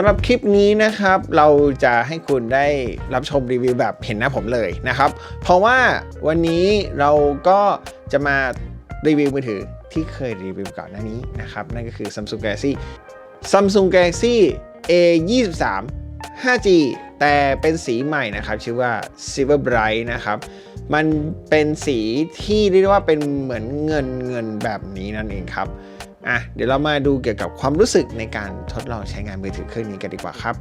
ำหรับคลิปนี้นะครับ เราจะให้คุณได้รับชมรีวิวแบบเห็นหน้าผมเลยนะครับ เพราะว่าวันนี้เราก็จะมารีวิวมือถือที่เคยรีวิวก่อนหน้านี้นะครับ นั่นก็คือ Samsung Galaxy Samsung Galaxy A 2 3 5G แต่เป็นสีใหม่นะครับ ชื่อว่า Silver Bright นะครับ มันเป็นสีที่เรียกว่าเป็นเหมือนเงินเงินแบบนี้นั่นเองครับ อะเดี๋ยวเรามาดูเกี่ยวกับความรู้สึกในการทดลองใช้งานมือถือเครื่องนี้กันดีกว่าครับ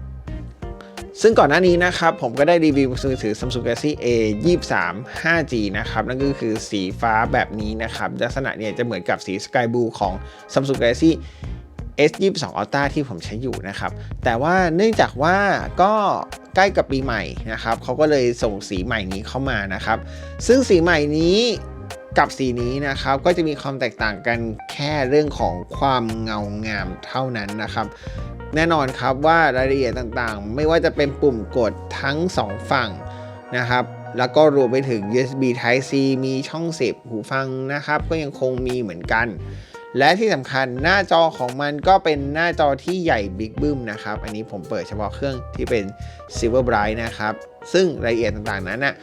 ซึ่งก่อนหน้านี้นะครับ ผมก็ได้รีวิวมือถือ Samsung Galaxy A 2 3 5G นะครับ นั่นก็คือสีฟ้าแบบนี้นะครับ ลักษณะเนี่ยจะเหมือนกับสี Sky Blue ของ Samsung Galaxy S 2 2 Ultra ที่ผมใช้อยู่นะครับ แต่ว่าเนื่องจากว่าก็ใกล้กับปีใหม่นะครับเขาก็เลยส่งสีใหม่นี้เข้ามานะครับ ซึ่งสีใหม่นี้ กับสีนี้นะครับก็จะมีความแตกต่างกันแค่เรื่องของความเงางามเท่านั้นนะครับ แน่นอนครับว่ารายละเอียดต่างๆ ไม่ว่าจะเป็นปุ่มกดทั้ง 2 ฝั่งนะครับ แล้วก็รวมไปถึง USB Type C มีช่องเสียบหูฟังนะครับ ก็ยังคงมีเหมือนกัน และที่สำคัญหน้าจอของมันก็เป็นหน้าจอที่ใหญ่บิ๊กบึ้มนะครับ อันนี้ผมเปิดเฉพาะเครื่องที่เป็น Silver Bright นะครับ ซึ่งรายละเอียดต่างๆนั้นนะ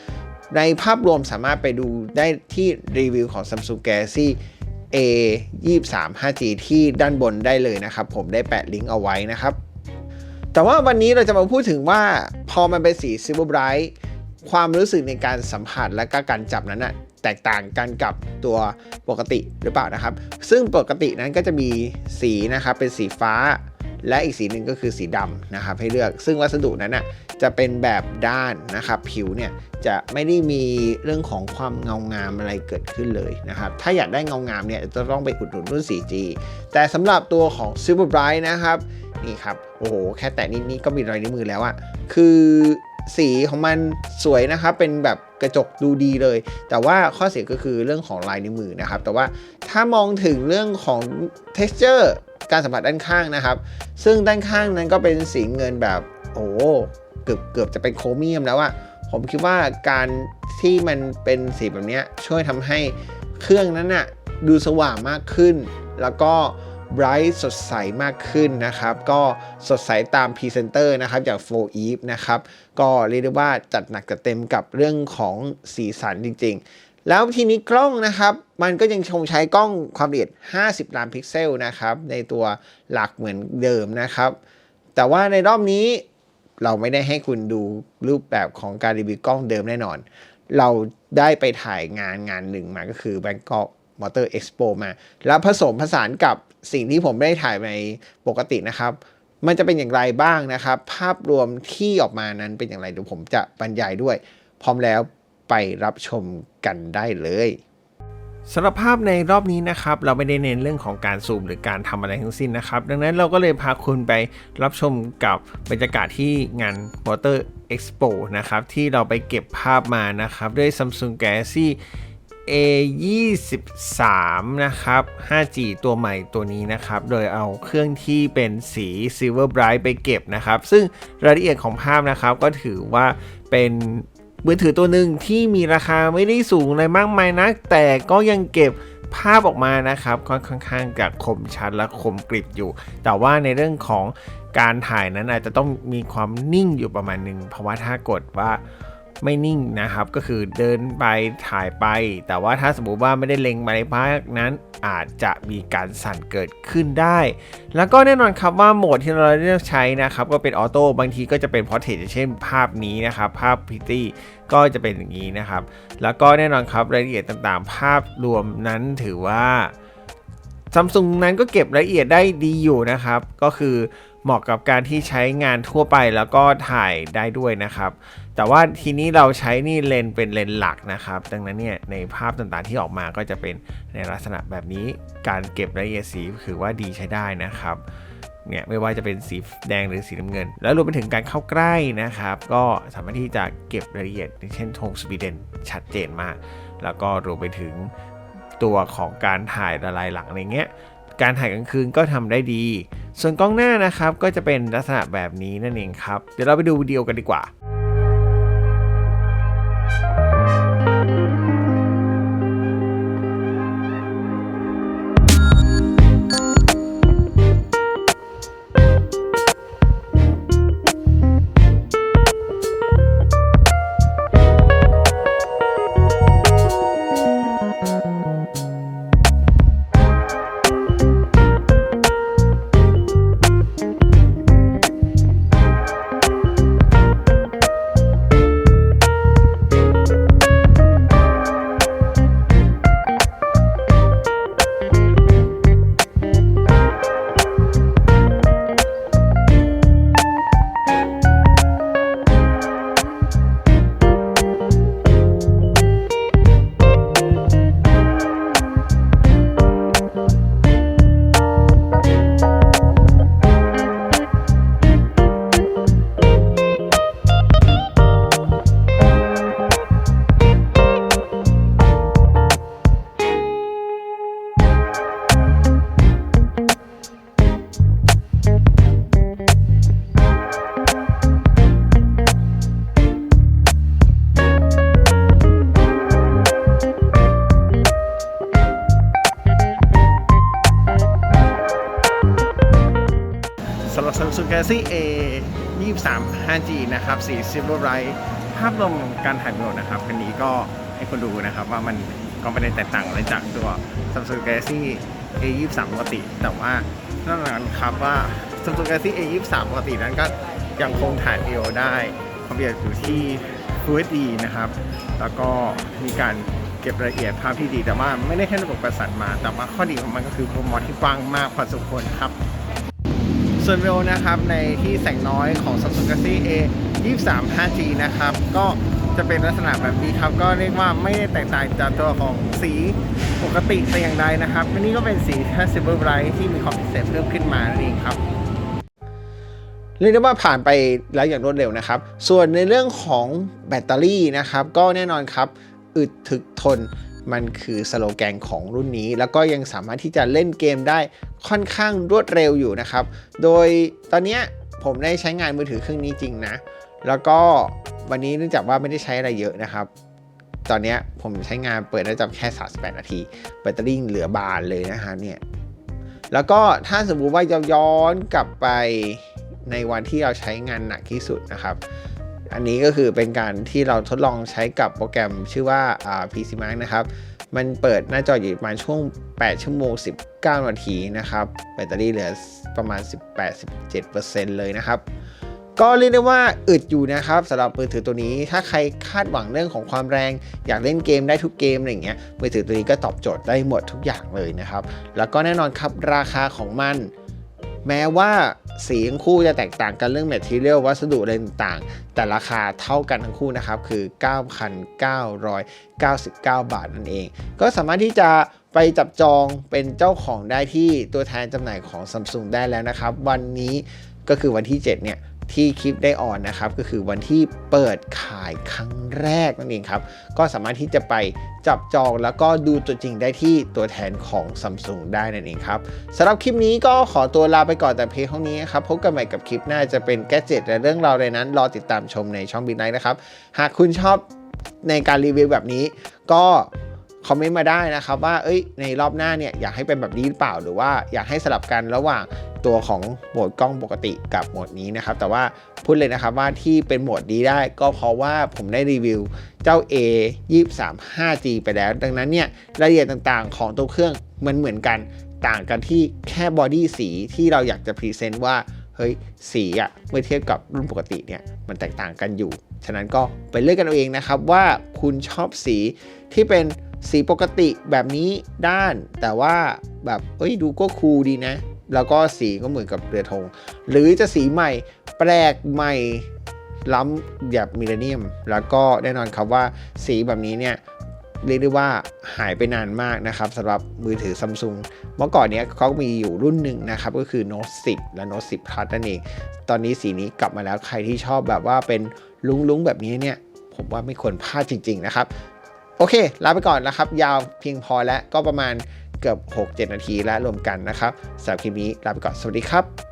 ในภาพรวมสามารถไปดูได้ที่รีวิวของ Samsung Galaxy A 2 3 5G ที่ด้านบนได้เลยนะครับ ผมได้แปะลิงก์เอาไว้นะครับ แต่ว่าวันนี้เราจะมาพูดถึงว่าพอมันเป็นสี Silver Bright ความรู้สึกในการสัมผัสและก็การจับนั้นนะแตกต่างกันกับตัวปกติหรือเปล่านะครับ ซึ่งปกตินั้นก็จะมีสีนะครับเป็นสีฟ้า และอีกสีหนึ่งก็คือสีดำนะครับให้เลือก ซึ่งวัสดุนั้นนะจะเป็นแบบด้านนะครับผิวเนี่ยจะไม่ได้มีเรื่องของความเงางามอะไรเกิดขึ้นเลยนะครับถ้าอยากได้เงางามเนี่ยจะต้องไปอุดหนุนรุ่น 4G แต่สำหรับตัวของ Silver Bright นะครับนี่ครับโอ้โหแค่แตะนิดนี้ก็มีรอยนิ้วมือแล้วอะคือสีของมันสวยนะครับเป็นแบบกระจกดูดีเลย แต่ว่าข้อเสียก็คือเรื่องของลายนิ้วมือนะครับ แต่ว่าถ้ามองถึงเรื่องของ texture การสัมผัสด้านข้างนะครับ ซึ่งด้านข้างนั้นก็เป็นสีเงินแบบโอ้เกือบเกือบจะเป็นโครเมียมแล้วอะผมคิดว่าการที่มันเป็นสีแบบนี้ช่วยทำให้เครื่องนั้นอะดูสว่างมากขึ้น แล้วก็ bright สดใสมากขึ้นนะครับ ก็สดใสตามพรีเซนเตอร์นะครับจาก f o r Eve นะครับ ก็เรียกได้ว่าจัดหนักจัดเต็มกับเรื่องของสีสันจริง ๆ แล้วทีนี้กล้องนะครับ มันก็ยังคงใช้กล้องความละเอียด 50 ล้านพิกเซลนะครับ ในตัวหลักเหมือนเดิมนะครับ แต่ว่าในรอบนี้เราไม่ได้ให้คุณดูรูปแบบของการรีวิวกล้องเดิมแน่นอน เราได้ไปถ่ายงานงานหนึ่งมาก็คือ Bangkok Motor Expo มา แล้วผสมผสานกับสิ่งที่ผมได้ถ่ายในปกตินะครับ มันจะเป็นอย่างไรบ้างนะครับ ภาพรวมที่ออกมานั้นเป็นอย่างไรเดี๋ยวผมจะบรรยายด้วย พร้อมแล้ว ไปรับชมกันได้เลยสำหรับภาพในรอบนี้นะครับ เราไม่ได้เน้นเรื่องของการซูมหรือการทำอะไรทั้งสิ้นนะครับ ดังนั้นเราก็เลยพาคุณไปรับชมกับบรรยากาศที่งาน Motor Expo นะครับ ที่เราไปเก็บภาพมานะครับ ด้วย Samsung Galaxy A 2 3 นะครับ 5G ตัวใหม่ตัวนี้นะครับ โดยเอาเครื่องที่เป็นสี Silver Bright ไปเก็บนะครับ ซึ่งรายละเอียดของภาพนะครับก็ถือว่าเป็น มือถือตัวหนึ่งที่มีราคาไม่ได้สูงอะไรมากมายนักแต่ก็ยังเก็บภาพออกมานะครับค่อนข้างกับคมชัดและคมกริบอยู่ แต่ว่าในเรื่องของการถ่ายนั้นอาจจะต้องมีความนิ่งอยู่ประมาณหนึ่งเพราะว่าถ้ากดว่า ไม่นิ่งนะครับ ก็คือเดินไปถ่ายไป แต่ว่าถ้าสมมติว่าไม่ได้เล็งมาในภาคนั้นอาจจะมีการสั่นเกิดขึ้นได้ แล้วก็แน่นอนครับว่าโหมดที่เราเลือกใช้นะครับก็เป็นออโต้บางทีก็จะเป็นพอร์เทรตเช่นภาพนี้นะครับ ภาพพิตตี้ก็จะเป็นอย่างนี้นะครับ แล้วก็แน่นอนครับรายละเอียดต่างๆ ภาพรวมนั้นถือว่าซัมซุงนั้นก็เก็บรายละเอียดได้ดีอยู่นะครับ ก็คือเหมาะกับการที่ใช้งานทั่วไปแล้วก็ถ่ายได้ด้วยนะครับ แต่ว่าทีนี้เราใช้นี่เลนเป็นเลนหลักนะครับ ดังนั้นเนี่ยในภาพต่างๆที่ออกมาก็จะเป็นในลักษณะแบบนี้การเก็บรายละเอียดสีถือว่าดีใช้ได้นะครับเนี่ยไม่ว่าจะเป็นสีแดงหรือสีน้ำเงิน แล้วรวมไปถึงการเข้าใกล้นะครับ ก็สามารถที่จะเก็บรายละเอียดเช่นธงสวีเดนชัดเจนมาก แล้วก็รวมไปถึงตัวของการถ่ายละลายหลังอะไรเงี้ยการถ่ายกลางคืนก็ทำได้ดี ส่วนกล้องหน้านะครับก็จะเป็นลักษณะแบบนี้นั่นเองครับ เดี๋ยวเราไปดูวิดีโอกันดีกว่า Galaxy A 23 5G นะครับ สี Silver Bright ภาพรวมการถ่ายวิดีโอนะครับ คันนี้ก็ให้คนดูนะครับว่ามันก็ไม่ได้แตกต่างอะไรจากตัว Samsung Galaxy A 23ปกติ แต่ว่านั่นนั้นครับว่า Samsung Galaxy A 23ปกตินั้นก็ยังคงถ่ายวิดีโอได้ความละเอียดอยู่ที่ Full HD นะครับ แล้วก็มีการเก็บรายละเอียดภาพที่ดีแต่ว่าไม่ได้แค่ระบบประสานมา แต่ว่าข้อดีของมันก็คือโปรโมทที่กว้างมากพอสมควรครับ ส่วนเร็วนะครับในที่แสงน้อยของ Samsung Galaxy A 23 5G นะครับ ก็จะเป็นลักษณะแบบนี้ครับ ก็เรียกว่าไม่ได้แตกต่างจากตัวของสีปกติแต่อย่างใดนะครับอันนี้ก็เป็นสีแค่ Silver Bright ที่มีความพิเศษเพิ่มขึ้นมานั่นเองครับเรียกได้ว่าผ่านไปแล้วอย่างรวดเร็วนะครับ ส่วนในเรื่องของแบตเตอรี่นะครับ ก็แน่นอนครับ อึดถึกทน มันคือสโลแกนของรุ่นนี้ แล้วก็ยังสามารถที่จะเล่นเกมได้ค่อนข้างรวดเร็วอยู่นะครับ โดยตอนนี้ผมได้ใช้งานมือถือเครื่องนี้จริงนะ แล้วก็วันนี้เนื่องจากว่าไม่ได้ใช้อะไรเยอะนะครับ ตอนนี้ผมใช้งานเปิดได้จำแค่ 38 นาที แบตเตอรี่เหลือบานเลยนะฮะเนี่ย แล้วก็ถ้าสมมุติว่าย้อนกลับไปในวันที่เราใช้งานหนักที่สุดนะครับ อันนี้ก็คือเป็นการที่เราทดลองใช้กับโปรแกรมชื่อว่า PC Mark นะครับ มันเปิดหน้าจออยู่ประมาณช่วง 8 ชั่วโมง 19 นาทีนะครับ แบตเตอรี่เหลือประมาณ 18-17%เลยนะครับ ก็เรียกได้ว่าอึดอยู่นะครับสำหรับมือถือตัวนี้ ถ้าใครคาดหวังเรื่องของความแรง อยากเล่นเกมได้ทุกเกมอะไรเงี้ย มือถือตัวนี้ก็ตอบโจทย์ได้หมดทุกอย่างเลยนะครับ แล้วก็แน่นอนครับราคาของมัน แม้ว่าสีทั้งคู่จะแตกต่างกันเรื่องแมทเทียลวัสดุอะไรต่างๆ แต่ราคาเท่ากันทั้งคู่นะครับคือ 9,999 บาทนั่นเอง ก็สามารถที่จะไปจับจองเป็นเจ้าของได้ที่ตัวแทนจำหน่ายของ Samsung ได้แล้วนะครับ วันนี้ก็คือวันที่ 7 เนี่ย ที่คลิปได้ออนนะครับ ก็คือวันที่เปิดขายครั้งแรกนั่นเองครับ ก็สามารถที่จะไปจับจองแล้วก็ดูตัวจริงได้ที่ตัวแทนของ Samsung ได้นั่นเองครับสำหรับคลิปนี้ก็ขอตัวลาไปก่อนแต่เพียงเท่านี้ครับ พบกันใหม่กับคลิปหน้าจะเป็นแกจิตและเรื่องราวในนั้น รอติดตามชมในช่องบินไนนะครับ หากคุณชอบในการรีวิวแบบนี้ก็ คอมเมนต์มาได้นะครับว่าเอ้ยในรอบหน้าเนี่ยอยากให้เป็นแบบนี้หรือเปล่าหรือว่าอยากให้สลับกันระหว่างตัวของโหมดกล้องปกติกับโหมดนี้นะครับ แต่ว่าพูดเลยนะครับว่าที่เป็นโหมดนี้ได้ก็เพราะว่าผมได้รีวิวเจ้า A 23 5G ไปแล้ว ดังนั้นเนี่ยรายละเอียดต่างๆ ของตัวเครื่องมันเหมือนกันต่างกันที่แค่บอดี้สีที่เราอยากจะพรีเซนต์ว่าเฮ้ยสีอะเมื่อเทียบกับรุ่นปกติเนี่ย มันแตกต่างกันอยู่ ฉะนั้นก็ไปเลือกกันเอาเองนะครับว่าคุณชอบสีที่เป็นสีปกติแบบนี้ด้าน แต่ว่าแบบเอ้ยดูก็คูลดีนะ แล้วก็สีก็เหมือนกับเรือธง หรือจะสีใหม่แปลกใหม่ล้ำแบบมิเลเนียม แล้วก็แน่นอนครับว่าสีแบบนี้เนี่ย เรียกได้ว่าหายไปนานมากนะครับสำหรับมือถือซัมซุงเมื่อก่อนเนี้ยเขามีอยู่รุ่นหนึ่งนะครับ ก็คือ Note 10 และ Note 10 Plus นั่นเอง ตอนนี้สีนี้กลับมาแล้วใครที่ชอบแบบว่าเป็นลุ้งๆแบบนี้เนี่ยผมว่าไม่ควรพลาดจริง ๆ นะครับ โอเค ลาไปก่อนนะครับ ยาวเพียงพอแล้วก็ประมาณเกือบ 6-7 นาทีแล้วรวมกันนะครับสำหรับคลิปนี้ลาไปก่อนสวัสดีครับ